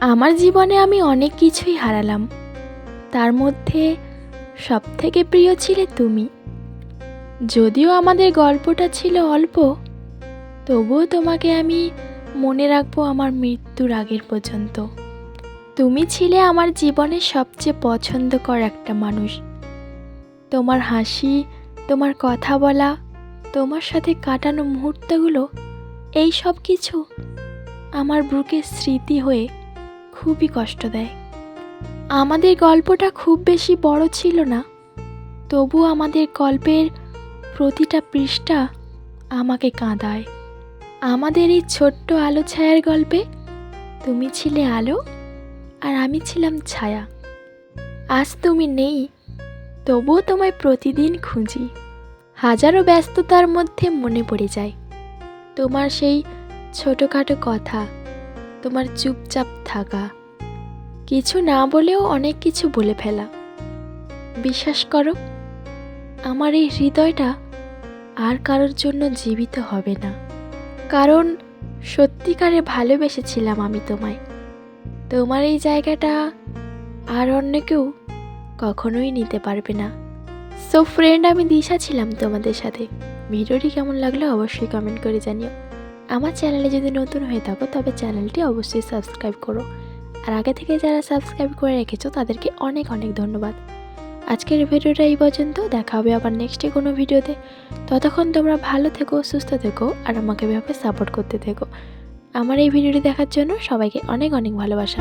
আমার জীবনে আমি অনেক কিছুই হারালাম। তার মধ্যে সবথেকে প্রিয় ছিলে তুমি। যদিও আমাদের গল্পটা ছিল অল্প, তবুও তোমাকে আমি মনে রাখব আমার মৃত্যুর আগের পর্যন্ত। তুমি ছিলে আমার জীবনের সবচেয়ে পছন্দকর একটা মানুষ। তোমার হাসি, তোমার কথা বলা, তোমার সাথে কাটানো মুহূর্তগুলো, এই সব কিছু আমার বুকের স্মৃতি হয়ে খুবই কষ্ট দেয়। আমাদের গল্পটা খুব বেশি বড় ছিল না, তবু আমাদের গল্পের প্রতিটা পৃষ্ঠা আমাকে কাঁদায়। আমাদের এই ছোট্ট আলো ছায়ার গল্পে তুমি ছিলে আলো আর আমি ছিলাম ছায়া। আজ তুমি নেই, তবুও তোমায় প্রতিদিন খুঁজি। হাজারো ব্যস্ততার মধ্যে মনে পড়ে যায়। তোমার সেই ছোটোখাটো কথা তোমার চুপচাপ থাকা। কিছু না বলেও অনেক কিছু বলে ফেলা। বিশ্বাস করো, আমার এই হৃদয়টা আর কারোর জন্য জীবিত হবে না। কারণ সত্যিকারে ভালোবেসেছিলাম আমি তোমায়। তোমার এই জায়গাটা আর অন্য কেউ কখনোই নিতে পারবে না। সো ফ্রেন্ড আমি দিশা ছিলাম তোমাদের সাথে। ভিডিওটি কেমন লাগল অবশ্যই কমেন্ট করে জানিও। আমার চ্যানেলে যদি নতুন হয়ে থাকো, তবে চ্যানেলটি অবশ্যই সাবস্ক্রাইব করো। আর আগে থেকে যারা সাবস্ক্রাইব করে রেখেছো, তাদেরকে অনেক অনেক ধন্যবাদ। আজকের ভিডিওটা এই পর্যন্ত। দেখা হবে আবার নেক্সটে কোনো ভিডিওতে। ততক্ষণ তোমরা ভালো থেকো, সুস্থ থেকো, আর আমাকে এভাবে সাপোর্ট করতে থেকো। আমার এই ভিডিওটি দেখার জন্য সবাইকে অনেক অনেক ভালোবাসা।